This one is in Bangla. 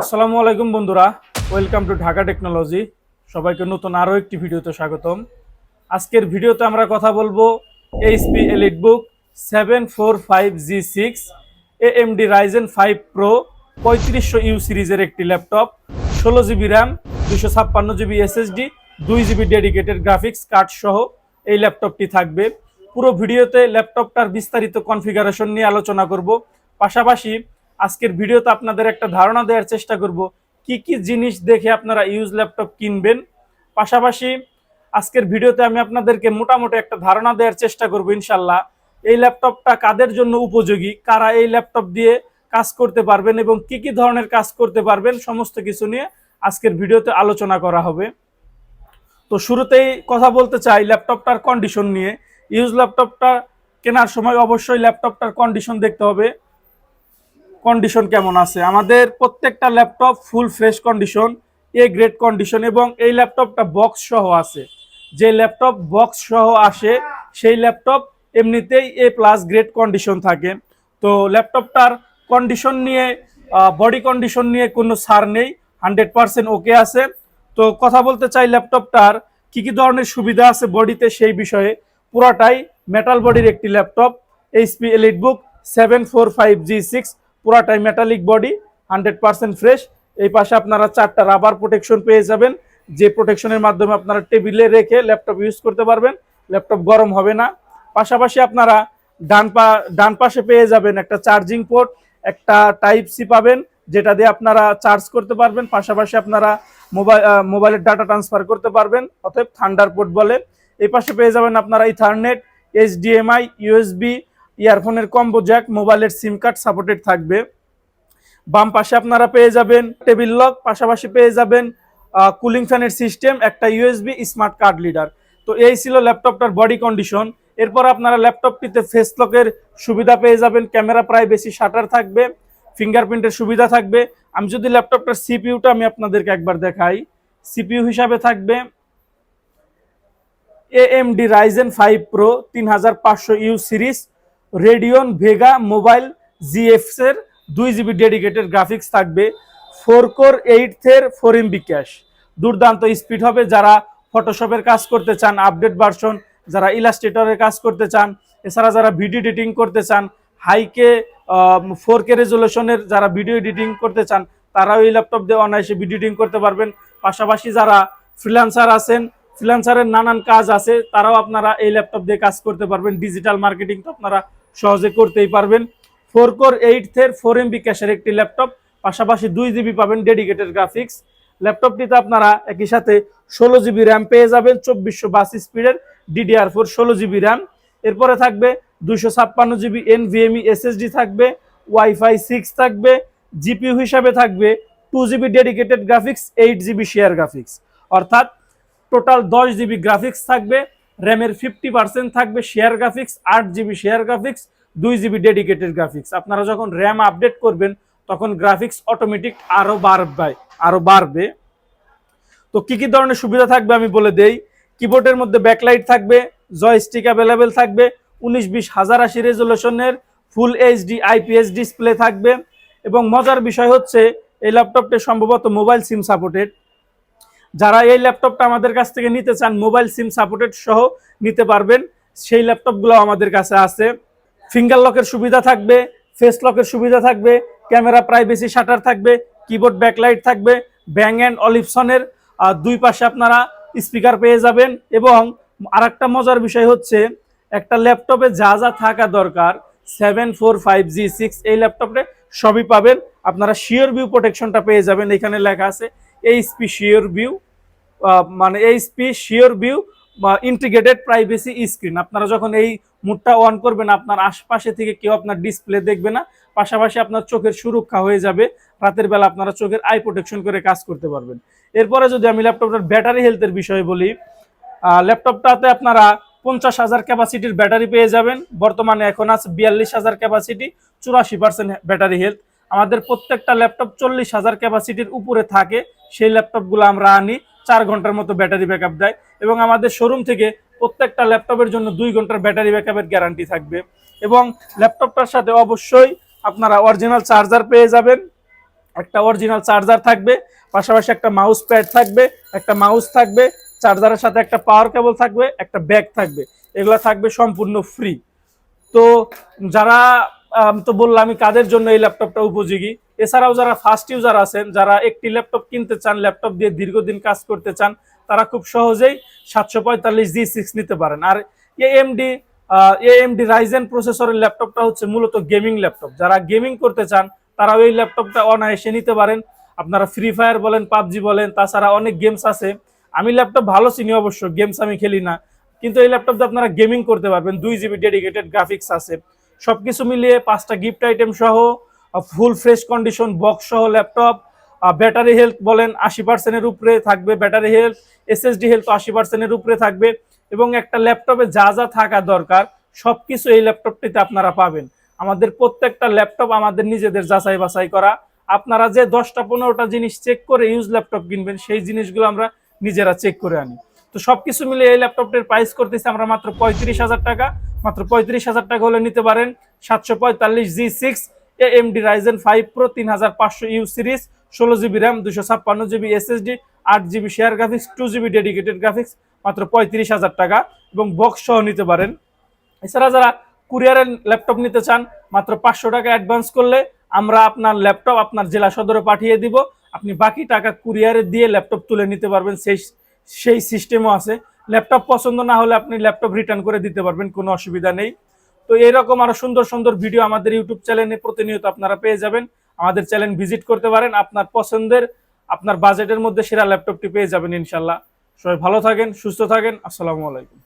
আসসালামু আলাইকুম বন্ধুরা, ওয়েলকাম টু ঢাকা টেকনোলজি। সবাইকে নতুন আরও একটি ভিডিওতে স্বাগতম। আজকের ভিডিওতে আমরা কথা বলব HP EliteBook seven four five G six AMD Ryzen five pro পঁয়ত্রিশশো ইউ সিরিজের একটি ল্যাপটপ, ষোলো জিবি র্যাম দুশো ছাপ্পান্ন জিবি এসএসডি দুই জিবি ডেডিকেটেড গ্রাফিক্স কার্ড সহ এই ল্যাপটপটি থাকবে। পুরো ভিডিওতে ল্যাপটপটার বিস্তারিত কনফিগারেশন নিয়ে আলোচনা করব। পাশাপাশি আজকের ভিডিওতে আপনাদের একটা ধারণা দেওয়ার চেষ্টা করব, কি কি জিনিস দেখে আপনারা ইউজ ল্যাপটপ কিনবেন। পাশাপাশি আজকের ভিডিওতে আমি আপনাদেরকে মোটামুটি একটা ধারণা দেওয়ার চেষ্টা করব ইনশাল্লাহ, এই ল্যাপটপটা কাদের জন্য উপযোগী, কারা এই ল্যাপটপ দিয়ে কাজ করতে পারবেন এবং কি কি ধরনের কাজ করতে পারবেন, সমস্ত কিছু নিয়ে আজকের ভিডিওতে আলোচনা করা হবে। তো শুরুতেই কথা বলতে চাই ল্যাপটপটার কন্ডিশন নিয়ে ইউজ ল্যাপটপটা কেনার সময় অবশ্যই ল্যাপটপটার কন্ডিশন দেখতে হবে। কন্ডিশন কেমন আছে? আমাদের প্রত্যেকটা laptop full fresh condition A grade condition এবং এই ল্যাপটপটা বক্স সহ আছে। যে ল্যাপটপ বক্স সহ আসে, সেই ল্যাপটপ এমনিতেই এ প্লাস গ্রেড কন্ডিশন থাকে। তো ল্যাপটপটার কন্ডিশন নিয়ে বডি কন্ডিশন নিয়ে কোনো সার নেই হান্ড্রেড পার্সেন্ট ওকে আছে। তো কথা বলতে চাই ল্যাপটপটার কি কি ধরনের সুবিধা আছে বডিতে সেই বিষয়ে? পুরাটাই মেটাল বডির একটি laptop HP EliteBook seven four five G six পুরাটাই metallic body hundred percent fresh এই পাশে আপনারা চারটা রাবার প্রোটেকশন পেয়ে যাবেন। যে প্রোটেকশনের মাধ্যমে আপনারা টেবিলে রেখে ল্যাপটপ ইউজ করতে পারবেন। ল্যাপটপ গরম হবে না। পাশাপাশি আপনারা ডান পা, ডান পাশে পেয়ে যাবেন একটা চার্জিং পোর্ট একটা টাইপ সি পাবেন, যেটা দিয়ে আপনারা চার্জ করতে পারবেন। পাশাপাশি আপনারা মোবাইল মোবাইলের ডাটা ট্রান্সফার করতে পারবেন, অতএব থান্ডার পোর্ট বলে। এই পাশে পেয়ে যাবেন আপনারা ইথারনেট এইচডিএমআই ইউএসবি ইয়ারফোনের কম্বো জ্যাক মোবাইলের সিম কার্ড সাপোর্টেড থাকবে। বাম পাশে আপনারা পেয়ে যাবেন টেবিল লক পাশাপাশি পেয়ে যাবেন কুলিং ফ্যানের সিস্টেম একটা ইউএসবি স্মার্ট কার্ড লিডার তো এই ছিল ল্যাপটপটার বডি কন্ডিশন এরপর আপনারা ল্যাপটপটিতে ফেস লকের সুবিধা পেয়ে যাবেন। ক্যামেরা প্রায় বেশি শাটার থাকবে ফিঙ্গারপ্রিন্টের সুবিধা থাকবে। আমি যদি ল্যাপটপটার সিপিইউটা আমি আপনাদেরকে একবার দেখাই। সিপিইউ হিসাবে থাকবে এএমডি রাইজেন ফাইভ প্রো তিন হাজার পাঁচশো U series Radeon Vega mobile জিএফস এর দুই জিবি ডেডিকেটেড গ্রাফিক্স থাকবে। ফোর কোর এইটের ফোর এমবি ক্যাশ দুর্দান্ত স্পিড হবে যারা ফটোশপের কাজ করতে চান আপডেট ভার্সন যারা ইলাস্ট্রেটরের কাজ করতে চান, এছাড়া যারা ভিডিও এডিটিং করতে চান হাইকে ফোর কে রেজলিউশনের যারা ভিডিও এডিটিং করতে চান, তারাও এই ল্যাপটপ দিয়ে অনায়াসে ভিডিও এডিটিং করতে পারবেন। পাশাপাশি যারা ফ্রিল্যান্সার আছেন ফ্রিল্যান্সারের নানান কাজ আছে, তারাও আপনারা এই ল্যাপটপ দিয়ে কাজ করতে পারবেন। ডিজিটাল মার্কেটিং তো আপনারা সহজে করতেই পারবেন। ফোর কোর এইট থের ফোর এমবি ক্যাশের একটি ল্যাপটপ পাশাপাশি দুই জিবি পাবেন ডেডিকেটেড গ্রাফিক্স ল্যাপটপটিতে আপনারা একই সাথে ষোলো জিবি র্যাম পেয়ে যাবেন, চব্বিশশো বাস স্পিডের ডিডিআর ফোর ষোলো জিবি র্যাম এরপরে থাকবে দুশো ছাপ্পান্ন জিবি এন এনভিএমই এসএসডি থাকবে ওয়াইফাই সিক্স থাকবে জিপিউ হিসাবে থাকবে two GB dedicated graphics eight GB share graphics অর্থাৎ টোটাল দশ জিবি গ্রাফিক্স থাকবে র্যামের ফিফটি পার্সেন্ট থাকবে শেয়ার গ্রাফিক্স আট জিবি শেয়ার গ্রাফিক্স দুই জিবি ডেডিকেটেড গ্রাফিক্স আপনারা যখন র্যাম আপডেট করবেন, তখন গ্রাফিক্স অটোমেটিক আরও বাড়বে আরও বাড়বে। তো কি কি ধরনের সুবিধা থাকবে আমি বলে দেই। কিবোর্ডের মধ্যে ব্যাকলাইট থাকবে জয়স্টিক অ্যাভেলেবেল থাকবে, উনিশ বিশ হাজার আশি রেজলিউশনের ফুল এইচডি আইপিএস ডিসপ্লে থাকবে। এবং মজার বিষয় হচ্ছে, এই ল্যাপটপটি সম্ভবত মোবাইল সিম সাপোর্টেড যারা এই ল্যাপটপটা আমাদের কাছ থেকে নিতে চান, মোবাইল সিম সাপোর্টেড সহ নিতে পারবেন, সেই ল্যাপটপগুলো আমাদের কাছে আছে। ফিঙ্গার লকের সুবিধা থাকবে, ফেস লকের সুবিধা থাকবে, ক্যামেরা প্রাইভেসি শাটার থাকবে, কিবোর্ড ব্যাকলাইট থাকবে, ব্যাং অ্যান্ড অলিপসনের দুই পাশে আপনারা স্পিকার পেয়ে যাবেন এবং আর একটা মজার বিষয় হচ্ছে, একটা ল্যাপটপে যা যা থাকা দরকার, seven, four, five, G, six, এই ল্যাপটপে সবই পাবেন। আপনারা শিওর ভিউ প্রোটেকশনটা পেয়ে যাবেন, এখানে লেখা আছে এইচপি শিওর ভিউ মানে এইচপি শিওর ভিউ বা ইন্টিগ্রেটেড প্রাইভেসি স্ক্রিন আপনারা যখন এই মুডটা অন করবেন, আপনার আশপাশে থেকে কেউ আপনার ডিসপ্লে দেখবে না। পাশাপাশি আপনার চোখের সুরক্ষা হয়ে যাবে। রাতের বেলা আপনারা চোখের আই প্রোটেকশন করে কাজ করতে পারবেন। এরপরে যদি আমি ল্যাপটপটার ব্যাটারি হেলথের বিষয়ে বলি ল্যাপটপটাতে আপনারা পঞ্চাশ হাজার ক্যাপাসিটির ব্যাটারি পেয়ে যাবেন। বর্তমানে এখন আছে বিয়াল্লিশ হাজার ক্যাপাসিটি চুরাশি পার্সেন্ট ব্যাটারি হেলথ আমাদের প্রত্যেকটা ল্যাপটপ চল্লিশ হাজার ক্যাপাসিটির উপরে থাকে। সেই ল্যাপটপগুলো আমরা আনি, চার ঘণ্টার মতো ব্যাটারি ব্যাকআপ দেয় এবং আমাদের শোরুম থেকে প্রত্যেকটা ল্যাপটপের জন্য দুই ঘণ্টার ব্যাটারি ব্যাকআপের গ্যারান্টি থাকবে। এবং ল্যাপটপটার সাথে অবশ্যই আপনারা অরিজিনাল চার্জার পেয়ে যাবেন। একটা অরিজিনাল চার্জার থাকবে, পাশাপাশি একটা মাউস প্যাড থাকবে, একটা মাউস থাকবে চার্জারের সাথে একটা পাওয়ার কেবল থাকবে, একটা ব্যাগ থাকবে। এগুলো থাকবে সম্পূর্ণ ফ্রি তো যারা তো বললাম আমি কাদের জন্য এই ল্যাপটপটা উপযোগী? এছাড়াও যারা ফার্স্ট ইউজার আছেন, যারা একটি ল্যাপটপ কিনতে চান, ল্যাপটপ দিয়ে দীর্ঘদিন কাজ করতে চান, তারা খুব সহজেই সাতশো পঁয়তাল্লিশ জি সিক্স নিতে পারেন। আর এএমডি এএমডি রাইজেন প্রসেসরের ল্যাপটপটা হচ্ছে মূলত গেমিং ল্যাপটপ। যারা গেমিং করতে চান, তারাও এই ল্যাপটপটা অনায়াসে নিতে পারেন। আপনারা ফ্রি ফায়ার বলেন, পাবজি বলেন, তাছাড়া অনেক গেমস আছে। আমি ল্যাপটপ ভালো চিনি অবশ্য গেমস আমি খেলি না। কিন্তু এই ল্যাপটপে আপনারা গেমিং করতে পারবেন। দুই জিবি ডেডিকেটেড গ্রাফিক্স আছে। সবকিছু মিলিয়ে পাঁচটা গিফট আইটেম সহ ফুল ফ্রেশ কন্ডিশন বক্স সহ ল্যাপটপ ব্যাটারি হেলথ বলেন আশি পার্সেন্টের উপরে থাকবে ব্যাটারি হেলথ এসএসডি হেলথ আশি পার্সেন্টের উপরে থাকবে এবং একটা ল্যাপটপে যা যা থাকা দরকার সব কিছু এই ল্যাপটপটিতে আপনারা পাবেন। আমাদের প্রত্যেকটা ল্যাপটপ আমাদের নিজেদের যাচাই বাছাই করা। আপনারা যে দশটা পনেরোটা জিনিস চেক করে ইউজ ল্যাপটপ কিনবেন, সেই জিনিসগুলো আমরা নিজেরা চেক করে আনি। তো সবকিছু মিলে এই ল্যাপটপটির প্রাইস করতেছি আমরা মাত্র পঁয়ত্রিশ হাজার টাকা। মাত্র পঁয়ত্রিশ হাজার টাকা হলে নিতে পারেন সাতশো পঁয়তাল্লিশ G six AMD Ryzen five pro তিন হাজার পাঁচশো ইউ সিরিজ, ষোলো জিবি র্যাম দুশো ছাপ্পান্ন জিবি এসএসডি আট GB share graphics two GB dedicated graphics মাত্র পঁয়ত্রিশ হাজার টাকা এবং বক্স সহ নিতে পারেন। এছাড়া যারা কুরিয়ারের ল্যাপটপ নিতে চান, মাত্র পাঁচশো টাকা অ্যাডভান্স করলে আমরা আপনার ল্যাপটপ আপনার জেলা সদরে পাঠিয়ে দিব। আপনি বাকি টাকা কুরিয়ারে দিয়ে ল্যাপটপ তুলে নিতে পারবেন সেই সেই সিস্টেমও আছে। ল্যাপটপ পছন্দ না হলে আপনি ল্যাপটপ রিটার্ন করে দিতে পারবেন, কোনো অসুবিধা নেই। তো এরকম আরও সুন্দর সুন্দর ভিডিও আমাদের ইউটিউব চ্যানেলে প্রতিনিয়ত আপনারা পেয়ে যাবেন। আমাদের চ্যানেল ভিজিট করতে পারেন, আপনার পছন্দের, আপনার বাজেটের মধ্যে সেরা ল্যাপটপটি পেয়ে যাবেন ইনশাল্লাহ সবাই ভালো থাকেন, সুস্থ থাকেন, আসসালামু আলাইকুম।